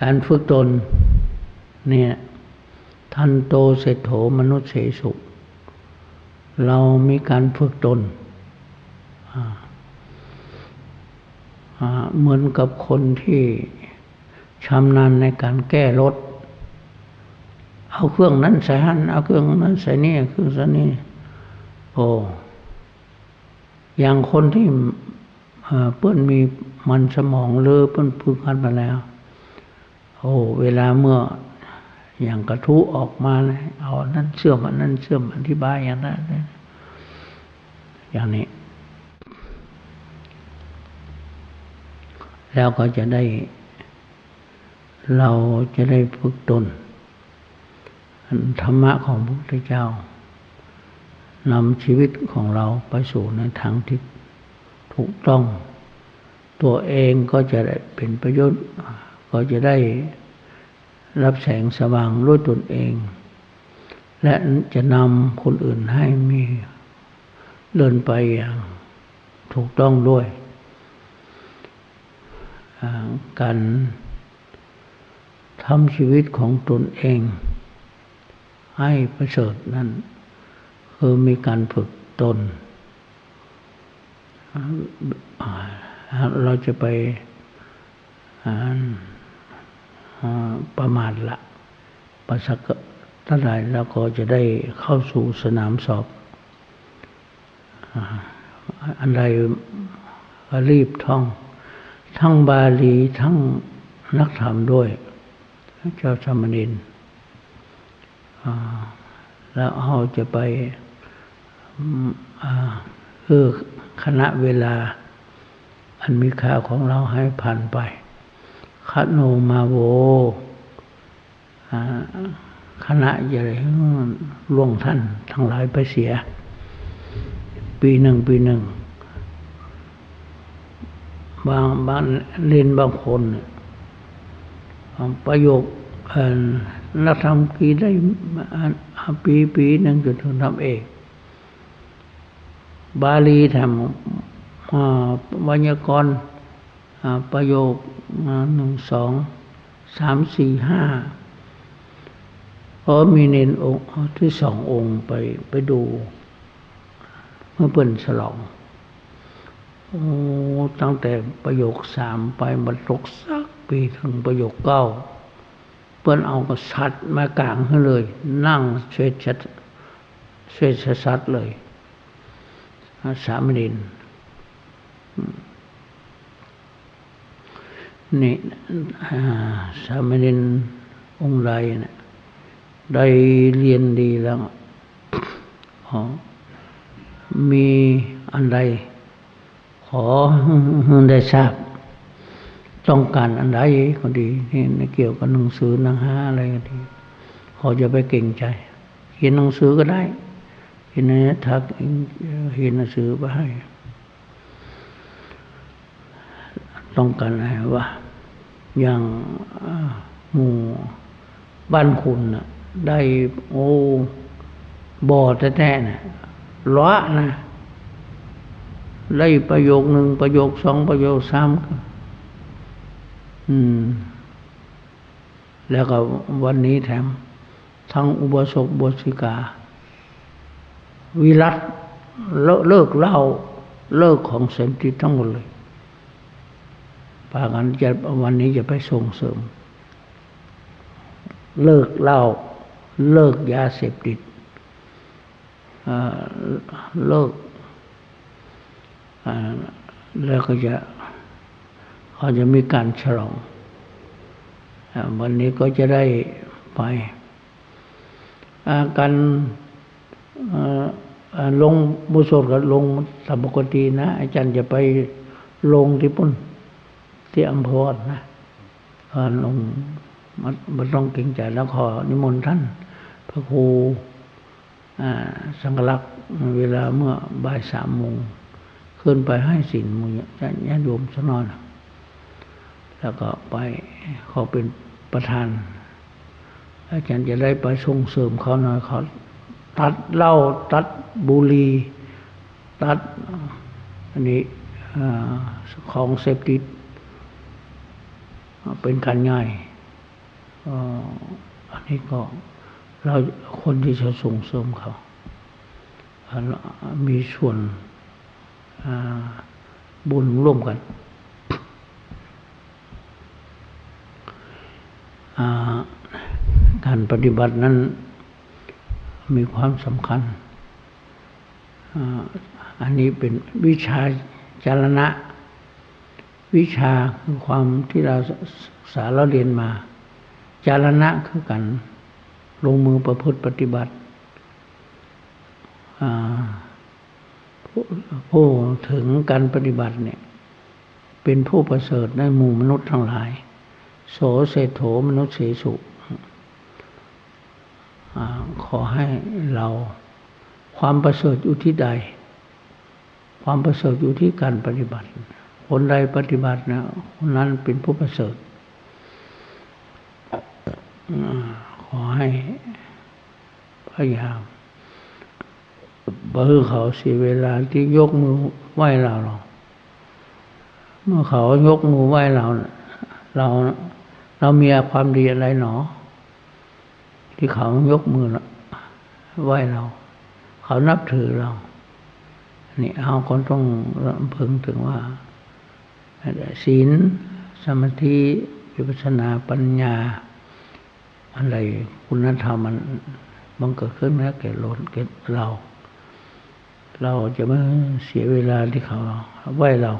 การฝึกตนเนี่ยทันโตเศรษโถมนุษย์เสสุเรามีการฝึกตน เหมือนกับคนที่ชำนาญในการแก้รถ เอาเครื่องนั้นใส่หันเอาเครื่องนั้นใส่นี่เครื่องใส่นี่โอ้อย่างคนที่เพื่อนมีมันสมองเลอเพื่อนพึกกันมาแล้ว โอ้เวลาเมื่ออย่างกระทุออกมาเลยเอานั้นเชื่อมอันนั้นเชื่อมอธิบายอย่างนั้นอย่างนี้ แล้วก็จะได้ เราจะได้ฝึกตนธรรมะของพระพุทธเจ้านำชีวิตของเราไปสู่ในทางที่ถูกต้อง ตัวเองก็จะได้เป็นประโยชน์ ก็จะได้รับแสงสว่างด้วยตนเอง และจะนำคนอื่นให้มีเดินไปอย่างถูกต้องด้วย การทำชีวิตของตนเอง ให้ประเสริฐนั้นคือมีการฝึกตน เราจะไปอ่า ประมาทละประสักท่านใดแล้วก็จะได้เข้าสู่สนามสอบ อันใดรีบท่อง ทั้งบาลีทั้งนักธรรมด้วย เจ้าสมณินแล้วเราจะไปคือคณะเวลา อันมีค่าของเราให้ผ่านไป คโนมาโวคณะใหญ่ล่วงท่านทั้งหลายไปเสีย ปีหนึ่งปีหนึ่ง บางบางเรียนบางคนประโยคนักธรรมกี่ได้ปีปีหนึ่งจนถึงทำเอกบาลีทำวัญกร ประโยคหนึ่งสองสามสี่ห้าเพอมีเนนองค์ที่สององค์ไปไปดูเมื่อเปิ่นฉลองโอ้ตั้งแต่ประโยคสามไปบรรลุสักปีถึงประโยคเก้าเปิ้นเอากษัตริย์มากลางให้เลย นั่งเสวชัดเสวชสัตเลยสามเณร นี่สามเณรองค์ใดนะได้เรียนดีแล้วมีอันใด ขอได้ทราบ ต้องการอันใดก็ดีนี่เกี่ยวกับหนังสือหนังหาอะไรก็ดี ขอจะไปเก่งใจ เขียนหนังสือก็ได้เขียนทักเขียนหนังสือไปให้ต้องการอะไรวะ อย่างหมู่บ้านคุณนะได้โอ้บ่อแท้ๆนะล้อนะได้ประโยคหนึ่งประโยคสองประโยคสามอืม แล้วก็วันนี้แถม ทั้งอุบสกบสิกา วิรัตเลิกเล่าเลิกของเสมติทั้งหมดเลยากันจะวันนี้จะไปส่งเสริม เลิกเหล้าเลิกยาเสพติดเลิกแล้วก็จะเขาจะมีการฉลองวันนี้ก็จะได้ไปการลงบุษกับลงสมปกตินะ อาจารย์จะไปลงที่ปุ่น ที่อัมพรนะลงมันต้องเก่งใจแล้วขอนิมนต์ท่าน พระครูสังฆลักษณ์เวลาเมื่อบ่ายสามโมงขึ้นไปให้สินมุญญาโยมสนอน แล้วก็ไปขาเป็นประธาน อาจารย์จะได้ไปส่งเสริมเขาหน่อยเขาตัดเหล้าตัดบุหรี่ตัดอันนี้ของเสพติด เป็นการง่ายอันนี้ก็เราคนที่จะส่งเสริมเขา มีส่วนบุญร่วมกันการปฏิบัตินั้นมีความสำคัญ อันนี้เป็นวิชาจารณะ วิชาคือความที่เราศึกษาเราเรียนมา จารณะคือกัน ลงมือประพฤติปฏิบัติผู้ถึงการปฏิบัติเนี่ย เป็นผู้ประเสริฐในหมู่มนุษย์ทั้งหลาย โสเศโถมนุษย์เสสุอขอให้เราความประเสริฐอยู่ที่ใด ความประเสริฐอยู่ที่การปฏิบัติ คนใดปฏิบัตินะคนนั้นเป็นผู้ประเสริฐขอให้พยายามเบอร์เขาเสียเวลาที่ยกมือไหว้เราหรอกเมื่อเขายกมือไหว้เรา เราเรามีความดีอะไรหนอ ที่เขายกมือไหว้เรา เขานับถือเรานี่เอาคนต้องพึงถึงว่า ศีลสมาธิวิปัสสนาปัญญา อะไรคุณธรรมมันบังเกิดขึ้นแล้วแก่ลนแก่เรา เราจะไม่เสียเวลาที่เขาไหว้เรา